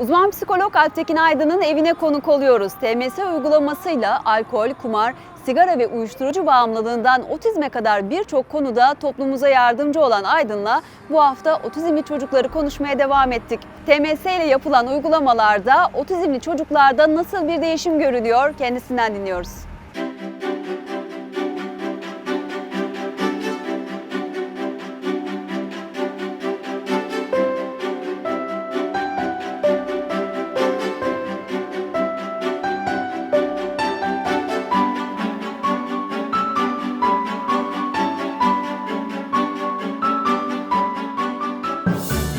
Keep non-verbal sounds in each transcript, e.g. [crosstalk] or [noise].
Uzman psikolog Alptekin Aydın'ın evine konuk oluyoruz. TMS uygulamasıyla alkol, kumar, sigara ve uyuşturucu bağımlılığından otizme kadar birçok konuda toplumumuza yardımcı olan Aydın'la bu hafta otizmli çocukları konuşmaya devam ettik. TMS ile yapılan uygulamalarda otizmli çocuklarda nasıl bir değişim görülüyor kendisinden dinliyoruz.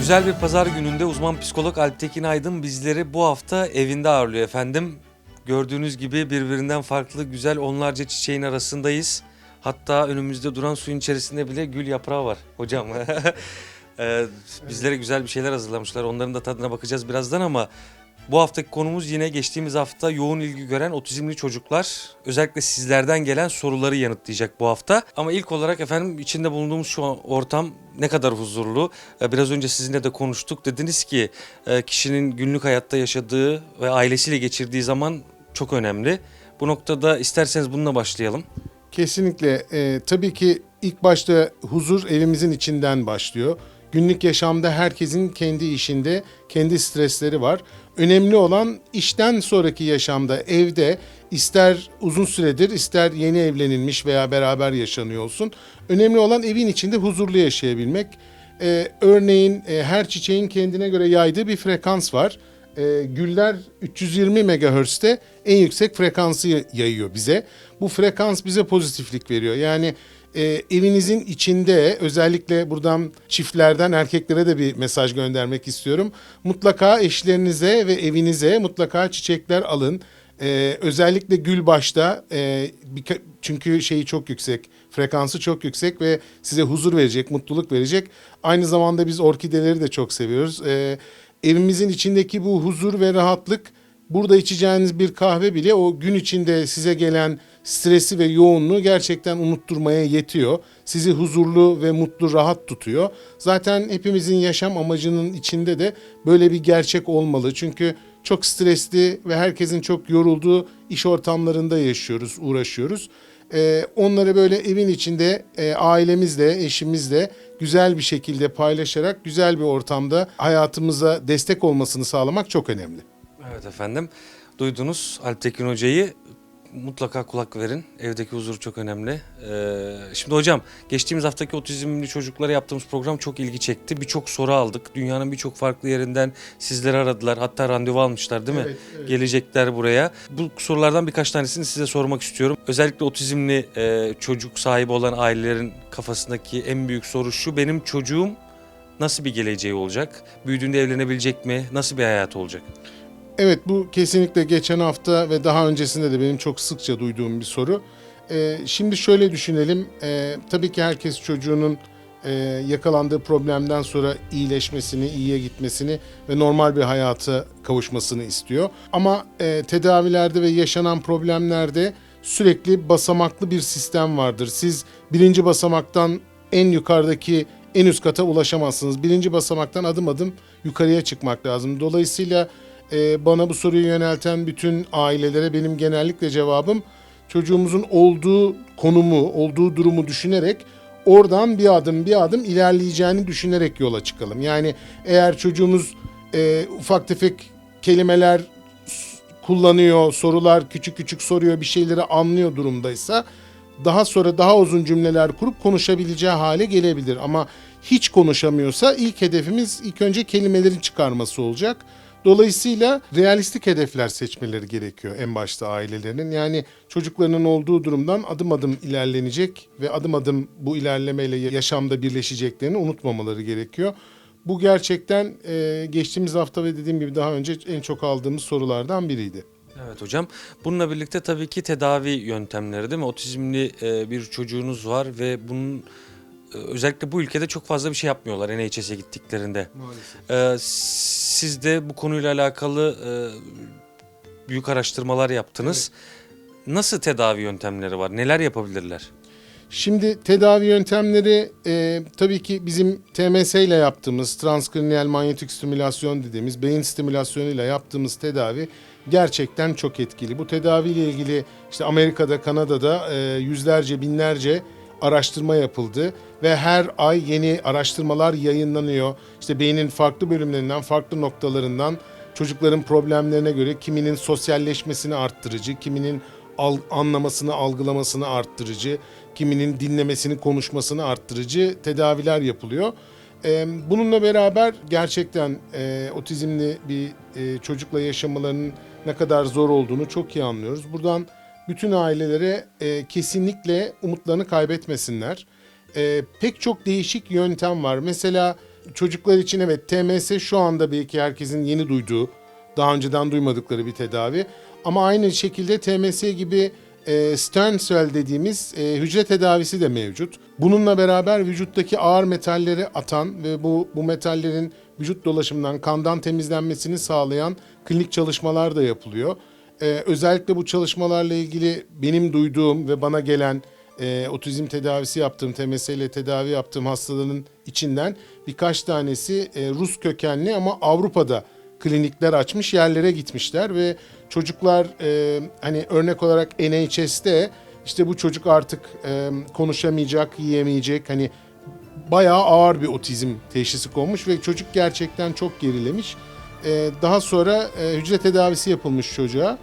Güzel bir pazar gününde uzman psikolog Alptekin Aydın bizleri bu hafta evinde ağırlıyor efendim. Gördüğünüz gibi birbirinden farklı güzel onlarca çiçeğin arasındayız. Hatta önümüzde duran suyun içerisinde bile gül yaprağı var hocam. [laughs] Ee, bizlere güzel bir şeyler hazırlamışlar. Onların da tadına bakacağız birazdan ama bu haftaki konumuz yine geçtiğimiz hafta yoğun ilgi gören otizmli çocuklar. Özellikle sizlerden gelen soruları yanıtlayacak bu hafta. Ama ilk olarak efendim içinde bulunduğumuz şu ortam ne kadar huzurlu. Ee, Biraz önce sizinle de konuştuk. Dediniz ki e, kişinin günlük hayatta yaşadığı ve ailesiyle geçirdiği zaman çok önemli. Bu noktada isterseniz bununla başlayalım. Kesinlikle. Ee, tabii ki ilk başta huzur evimizin içinden başlıyor. Günlük yaşamda herkesin kendi işinde kendi stresleri var. Önemli olan işten sonraki yaşamda evde ister uzun süredir ister yeni evlenilmiş veya beraber yaşanıyor olsun. Önemli olan evin içinde huzurlu yaşayabilmek. Ee, örneğin e, her çiçeğin kendine göre yaydığı bir frekans var. Ee, güller 320 MHz'te en yüksek frekansı yayıyor bize. Bu frekans bize pozitiflik veriyor. Yani e, evinizin içinde özellikle buradan çiftlerden erkeklere de bir mesaj göndermek istiyorum. Mutlaka eşlerinize ve evinize mutlaka çiçekler alın. Ee, özellikle gül başta e, çünkü şeyi çok yüksek, frekansı çok yüksek ve size huzur verecek, mutluluk verecek. Aynı zamanda biz orkideleri de çok seviyoruz. Ee, evimizin içindeki bu huzur ve rahatlık burada içeceğiniz bir kahve bile o gün içinde size gelen stresi ve yoğunluğu gerçekten unutturmaya yetiyor. Sizi huzurlu ve mutlu, rahat tutuyor. Zaten hepimizin yaşam amacının içinde de böyle bir gerçek olmalı. Çünkü çok stresli ve herkesin çok yorulduğu iş ortamlarında yaşıyoruz, uğraşıyoruz. Ee, onları böyle evin içinde e, ailemizle, eşimizle güzel bir şekilde paylaşarak güzel bir ortamda hayatımıza destek olmasını sağlamak çok önemli. Evet efendim. Duydunuz Alptekin Hoca'yı. Mutlaka kulak verin. Evdeki huzur çok önemli. Ee, şimdi hocam geçtiğimiz haftaki otizmli çocuklara yaptığımız program çok ilgi çekti. Birçok soru aldık. Dünyanın birçok farklı yerinden sizleri aradılar. Hatta randevu almışlar değil mi? Evet, evet. Gelecekler buraya. Bu sorulardan birkaç tanesini size sormak istiyorum. Özellikle otizmli e, çocuk sahibi olan ailelerin kafasındaki en büyük soru şu. Benim çocuğum nasıl bir geleceği olacak? Büyüdüğünde evlenebilecek mi? Nasıl bir hayatı olacak? Evet bu kesinlikle geçen hafta ve daha öncesinde de benim çok sıkça duyduğum bir soru. Ee, şimdi şöyle düşünelim. Ee, tabii ki herkes çocuğunun e, yakalandığı problemden sonra iyileşmesini, iyiye gitmesini ve normal bir hayata kavuşmasını istiyor. Ama e, tedavilerde ve yaşanan problemlerde sürekli basamaklı bir sistem vardır. Siz birinci basamaktan en yukarıdaki en üst kata ulaşamazsınız. Birinci basamaktan adım adım yukarıya çıkmak lazım. Dolayısıyla e, bana bu soruyu yönelten bütün ailelere benim genellikle cevabım çocuğumuzun olduğu konumu, olduğu durumu düşünerek oradan bir adım bir adım ilerleyeceğini düşünerek yola çıkalım. Yani eğer çocuğumuz e, ufak tefek kelimeler kullanıyor, sorular küçük küçük soruyor, bir şeyleri anlıyor durumdaysa daha sonra daha uzun cümleler kurup konuşabileceği hale gelebilir. Ama hiç konuşamıyorsa ilk hedefimiz ilk önce kelimelerin çıkarması olacak. Dolayısıyla realistik hedefler seçmeleri gerekiyor en başta ailelerinin. Yani çocuklarının olduğu durumdan adım adım ilerlenecek ve adım adım bu ilerlemeyle yaşamda birleşeceklerini unutmamaları gerekiyor. Bu gerçekten e, geçtiğimiz hafta ve dediğim gibi daha önce en çok aldığımız sorulardan biriydi. Evet hocam. Bununla birlikte tabii ki tedavi yöntemleri değil mi? Otizmli e, bir çocuğunuz var ve bunun özellikle bu ülkede çok fazla bir şey yapmıyorlar NHS'e gittiklerinde. Maalesef. E, siz de bu konuyla alakalı e, büyük araştırmalar yaptınız. Nasıl tedavi yöntemleri var? Neler yapabilirler? Şimdi tedavi yöntemleri e, tabii ki bizim TMS ile yaptığımız transkraniyel manyetik stimülasyon dediğimiz beyin stimülasyonuyla yaptığımız tedavi gerçekten çok etkili. Bu tedaviyle ilgili işte Amerika'da, Kanada'da e, yüzlerce, binlerce araştırma yapıldı ve her ay yeni araştırmalar yayınlanıyor. İşte beynin farklı bölümlerinden, farklı noktalarından çocukların problemlerine göre kiminin sosyalleşmesini arttırıcı, kiminin al- anlamasını, algılamasını arttırıcı, kiminin dinlemesini, konuşmasını arttırıcı tedaviler yapılıyor. Bununla beraber gerçekten e, otizmli bir e, çocukla yaşamalarının ne kadar zor olduğunu çok iyi anlıyoruz. Buradan bütün ailelere e, kesinlikle umutlarını kaybetmesinler. E, pek çok değişik yöntem var. Mesela çocuklar için evet TMS şu anda belki herkesin yeni duyduğu, daha önceden duymadıkları bir tedavi. Ama aynı şekilde TMS gibi e, stem cell dediğimiz e, hücre tedavisi de mevcut. Bununla beraber vücuttaki ağır metalleri atan ve bu bu metallerin vücut dolaşımından kandan temizlenmesini sağlayan klinik çalışmalar da yapılıyor. E, özellikle bu çalışmalarla ilgili benim duyduğum ve bana gelen e, otizm tedavisi yaptığım, TMS ile tedavi yaptığım hastaların içinden birkaç tanesi e, Rus kökenli ama Avrupa'da klinikler açmış yerlere gitmişler ve çocuklar e, hani örnek olarak NHS'te işte bu çocuk artık e, konuşamayacak, yiyemeyecek hani bayağı ağır bir otizm teşhisi konmuş ve çocuk gerçekten çok gerilemiş. E, daha sonra e, hücre tedavisi yapılmış çocuğa.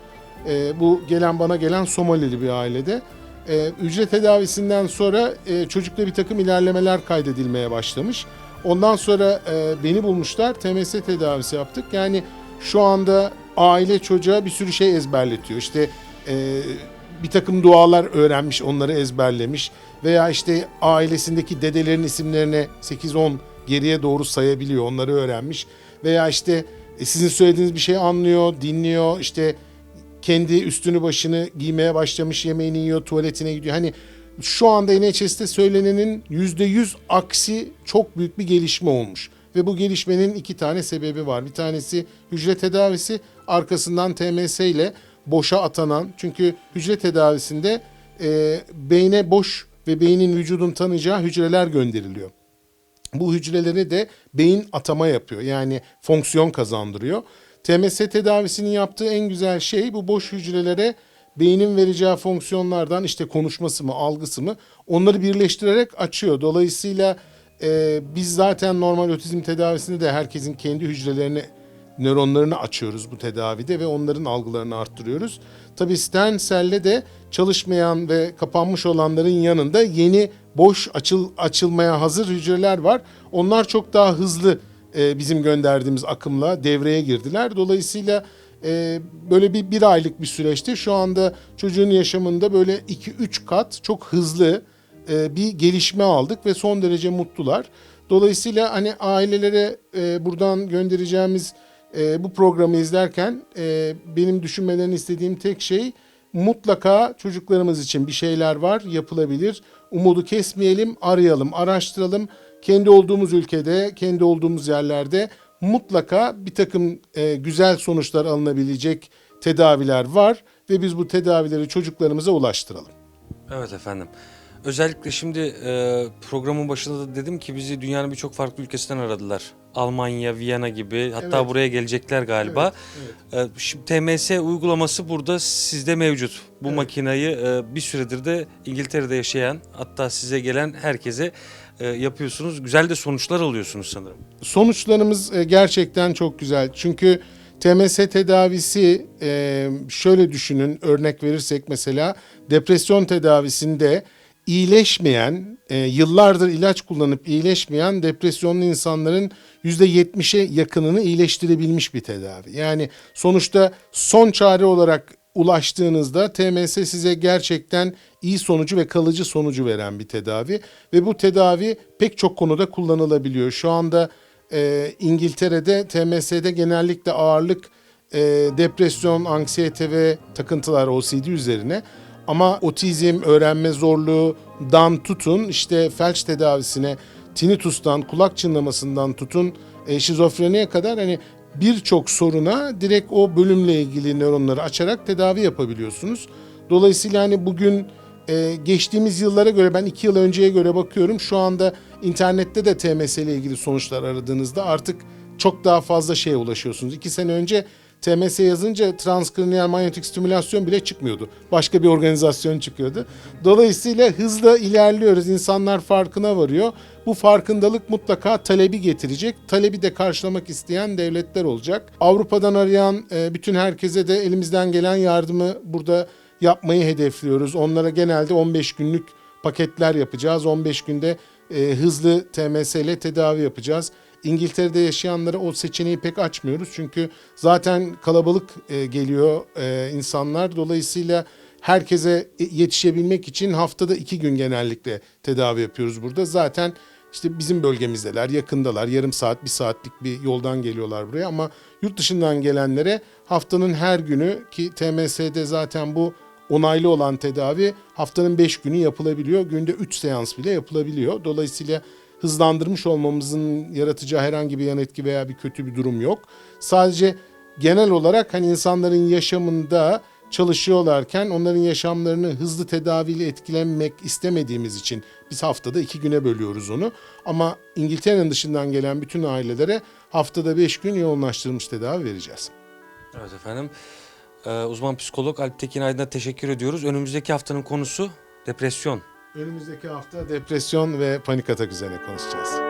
E, bu gelen bana gelen Somalili bir ailede. E, hücre tedavisinden sonra e, çocukta bir takım ilerlemeler kaydedilmeye başlamış. Ondan sonra e, beni bulmuşlar, TMS tedavisi yaptık. Yani şu anda aile çocuğa bir sürü şey ezberletiyor. İşte e, bir takım dualar öğrenmiş, onları ezberlemiş. Veya işte ailesindeki dedelerin isimlerini 8-10 geriye doğru sayabiliyor, onları öğrenmiş. Veya işte e, sizin söylediğiniz bir şey anlıyor, dinliyor, işte kendi üstünü başını giymeye başlamış, yemeğini yiyor, tuvaletine gidiyor. Hani şu anda NHS'te söylenenin %100 aksi çok büyük bir gelişme olmuş. Ve bu gelişmenin iki tane sebebi var. Bir tanesi hücre tedavisi, arkasından TMS ile boşa atanan. Çünkü hücre tedavisinde e, beyne boş ve beynin vücudun tanıyacağı hücreler gönderiliyor. Bu hücreleri de beyin atama yapıyor. Yani fonksiyon kazandırıyor. TMS tedavisinin yaptığı en güzel şey bu boş hücrelere beynin vereceği fonksiyonlardan işte konuşması mı, algısı mı onları birleştirerek açıyor. Dolayısıyla e, biz zaten normal otizm tedavisinde de herkesin kendi hücrelerini, nöronlarını açıyoruz bu tedavide ve onların algılarını arttırıyoruz. Tabii stem cell'le de çalışmayan ve kapanmış olanların yanında yeni boş açıl açılmaya hazır hücreler var. Onlar çok daha hızlı e, bizim gönderdiğimiz akımla devreye girdiler. Dolayısıyla e, böyle bir bir aylık bir süreçte şu anda çocuğun yaşamında böyle 2-3 kat çok hızlı e, bir gelişme aldık ve son derece mutlular. Dolayısıyla hani ailelere e, buradan göndereceğimiz e, bu programı izlerken e, benim düşünmelerini istediğim tek şey mutlaka çocuklarımız için bir şeyler var, yapılabilir. Umudu kesmeyelim, arayalım, araştıralım. Kendi olduğumuz ülkede, kendi olduğumuz yerlerde mutlaka bir takım e, güzel sonuçlar alınabilecek tedaviler var ve biz bu tedavileri çocuklarımıza ulaştıralım. Evet efendim. Özellikle şimdi e, programın başında da dedim ki bizi dünyanın birçok farklı ülkesinden aradılar. Almanya, Viyana gibi hatta Evet. buraya gelecekler galiba. E, şimdi TMS uygulaması burada sizde mevcut. Bu Evet. makinayı e, bir süredir de İngiltere'de yaşayan hatta size gelen herkese e, yapıyorsunuz. Güzel de sonuçlar alıyorsunuz sanırım. Sonuçlarımız e, gerçekten çok güzel. Çünkü TMS tedavisi e, şöyle düşünün örnek verirsek mesela depresyon tedavisinde iyileşmeyen, e, yıllardır ilaç kullanıp iyileşmeyen depresyonlu insanların %70'e yakınını iyileştirebilmiş bir tedavi. Yani sonuçta son çare olarak ulaştığınızda TMS size gerçekten iyi sonucu ve kalıcı sonucu veren bir tedavi ve bu tedavi pek çok konuda kullanılabiliyor. Şu anda e, İngiltere'de TMS'de genellikle ağırlık e, depresyon, anksiyete ve takıntılar OCD üzerine. Ama otizm, öğrenme zorluğundan tutun işte felç tedavisine, tinnitus'tan, kulak çınlamasından tutun e, şizofreniye kadar hani birçok soruna direkt o bölümle ilgili nöronları açarak tedavi yapabiliyorsunuz. Dolayısıyla hani bugün e, geçtiğimiz yıllara göre ben iki yıl önceye göre bakıyorum. Şu anda internette de TMS ile ilgili sonuçlar aradığınızda artık çok daha fazla şeye ulaşıyorsunuz. İki sene önce TMS yazınca transkranial manyetik stimülasyon bile çıkmıyordu. Başka bir organizasyon çıkıyordu. Dolayısıyla hızla ilerliyoruz. İnsanlar farkına varıyor. Bu farkındalık mutlaka talebi getirecek. Talebi de karşılamak isteyen devletler olacak. Avrupa'dan arayan e, bütün herkese de elimizden gelen yardımı burada yapmayı hedefliyoruz. Onlara genelde 15 günlük paketler yapacağız. 15 günde e, hızlı TMS ile tedavi yapacağız. İngiltere'de yaşayanlara o seçeneği pek açmıyoruz. Çünkü zaten kalabalık e, geliyor e, insanlar. Dolayısıyla herkese yetişebilmek için haftada iki gün genellikle tedavi yapıyoruz burada. Zaten işte bizim bölgemizdeler, yakındalar. Yarım saat, bir saatlik bir yoldan geliyorlar buraya. Ama yurt dışından gelenlere haftanın her günü ki TMS'de zaten bu onaylı olan tedavi haftanın 5 günü yapılabiliyor. Günde 3 seans bile yapılabiliyor. Dolayısıyla hızlandırmış olmamızın yaratacağı herhangi bir yan etki veya bir kötü bir durum yok. Sadece genel olarak hani insanların yaşamında çalışıyorlarken onların yaşamlarını hızlı tedaviyle etkilemek istemediğimiz için biz haftada iki güne bölüyoruz onu. Ama İngiltere'nin dışından gelen bütün ailelere haftada beş gün yoğunlaştırılmış tedavi vereceğiz. Evet efendim. Ee, uzman psikolog Alp Tekin Aydın'a teşekkür ediyoruz. Önümüzdeki haftanın konusu depresyon. Önümüzdeki hafta depresyon ve panik atak üzerine konuşacağız.